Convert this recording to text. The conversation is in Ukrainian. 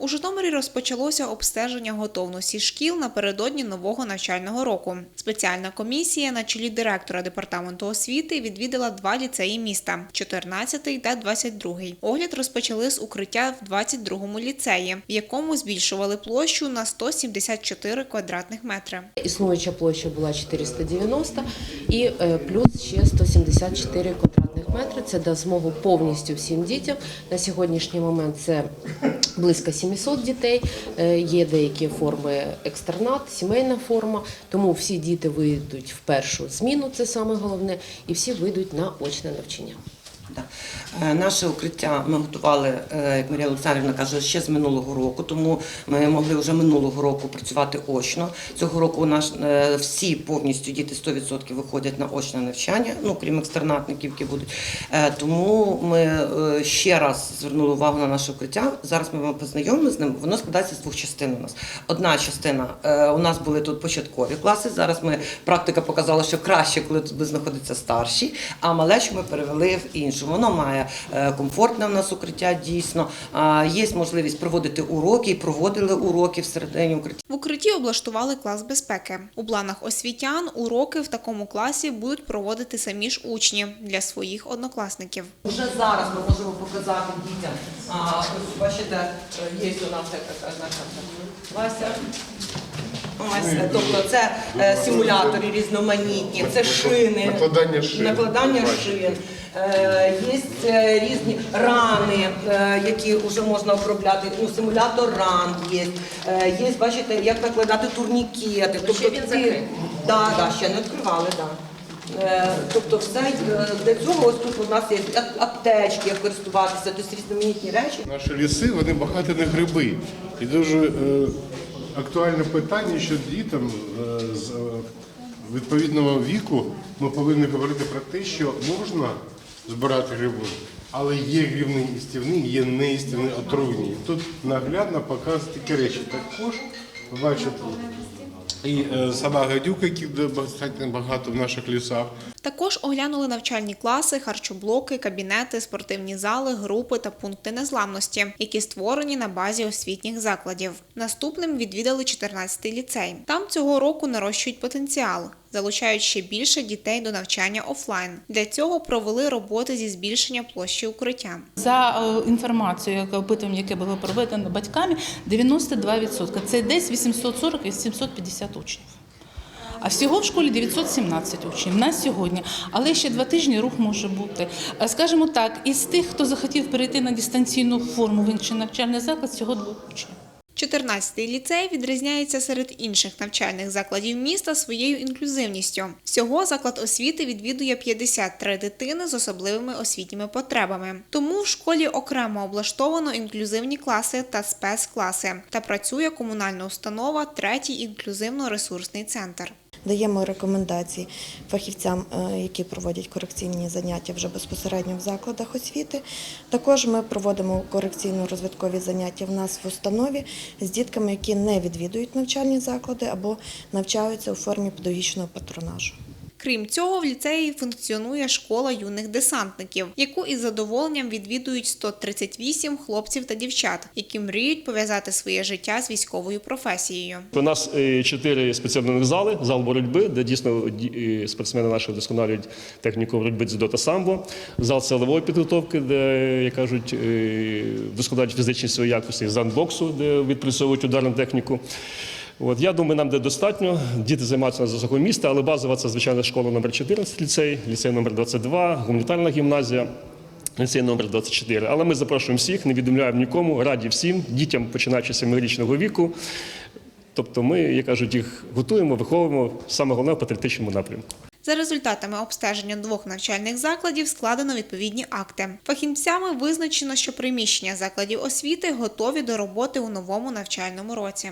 У Житомирі розпочалося обстеження готовності шкіл напередодні нового навчального року. Спеціальна комісія на чолі директора департаменту освіти відвідала два ліцеї міста – 14 та 22. Огляд розпочали з укриття в 22 ліцеї, в якому збільшували площу на 174 квадратних метри. Існуюча площа була 490 і е, плюс ще 174 квадратних метри. Це дасть змогу повністю всім дітям. На сьогоднішній момент це близько 700 дітей. Е, Є деякі форми екстернат, сімейна форма. Тому всі діти вийдуть в першу зміну, це саме головне, і всі вийдуть на очне навчання. Е, Наше укриття ми готували, е, як Марія Олександрівна каже, ще з минулого року, тому ми могли вже минулого року працювати очно. Цього року у нас е, всі повністю діти 100% виходять на очне навчання, ну крім екстернатників, які будуть. Тому ми ще раз звернули увагу на наше укриття. Зараз ми вам познайомили з ним. Воно складається з двох частин. У нас одна частина у нас були тут початкові класи. Зараз ми практика показала, що краще, коли тут будуть старші, а малечу ми перевели в іншу. Воно має е, комфортне в нас укриття дійсно. Є можливість проводити уроки і проводили уроки всередині укриття. В укритті облаштували клас безпеки. У планах освітян уроки в такому класі будуть проводити самі ж учні для своїх однокласників. Вже зараз ми можемо показати дітям. А, ось бачите, е, є у нас така Вася. Ось, тобто це е, симулятори різноманітні, це шини, Накладання шин. накладання шин. Е, Є е, різні рани, е, які вже можна обробляти. Ну, симулятор ран є. Є, бачите, як накладати турнікети. Тобто він ці- закритий. Да, да, ще не відкривали, да. Е, Тобто все для цього ось тут у нас є аптечки, як користуватися, тобто різноманітні речі. Наші ліси вони багаті на гриби. І дуже е, актуальне питання, що дітям е, з е, відповідного віку ми повинні говорити про те, що можна збирати гриби, але є грибні істівні, є неістівні отруйні. Тут наглядно показують такі речі. Також ви бачите. І е, сама гадюка, яких багато в наших лісах. Також оглянули навчальні класи, харчоблоки, кабінети, спортивні зали, групи та пункти незламності, які створені на базі освітніх закладів. Наступним відвідали 14-й ліцей. Там цього року нарощують потенціал. Залучають ще більше дітей до навчання офлайн. Для цього провели роботи зі збільшення площі укриття. За е, інформацією, яке опитування, яке було проведено батьками, 92%. Це десь 840-850 учнів. А всього в школі 917 учнів на сьогодні. Але ще два тижні рух може бути. Е, Скажімо так, із тих, хто захотів перейти на дистанційну форму в інший навчальний заклад, всього двох учнів. 14-й ліцей відрізняється серед інших навчальних закладів міста своєю інклюзивністю. Всього заклад освіти відвідує 53 дитини з особливими освітніми потребами. Тому в школі окремо облаштовано інклюзивні класи та спецкласи та працює комунальна установа третій інклюзивно-ресурсний центр. Даємо рекомендації фахівцям, е, які проводять корекційні заняття вже безпосередньо в закладах освіти. Також ми проводимо корекційно-розвиткові заняття в нас в установі з дітками, які не відвідують навчальні заклади або навчаються у формі педагогічного патронажу. Крім цього, в ліцеї функціонує школа юних десантників, яку із задоволенням відвідують 138 хлопців та дівчат, які мріють пов'язати своє життя з військовою професією. У нас е, чотири спеціальних зали, зал боротьби, де дійсно ді- е, спортсмени наші вдосконалюють техніку боротьби дзюдо та самбо. Зал силової підготовки, де, як кажуть, е, вдосконалюють фізичні свої якості, зал боксу, де відпрацьовують ударну техніку. От, я думаю, нам де достатньо. Діти займаються на засоху міста, але базова це звичайно школа номер 14 ліцей, ліцей номер 22, гуманітарна гімназія. Ліцей номер 24. Але ми запрошуємо всіх, не відмовляємо нікому, раді всім, дітям, починаючи з 7-річного віку. Тобто ми, як кажуть, їх готуємо, виховуємо саме головне в патріотичному напрямку. За результатами обстеження двох навчальних закладів складено відповідні акти. Фахівцями визначено, що приміщення закладів освіти готові до роботи у новому навчальному році.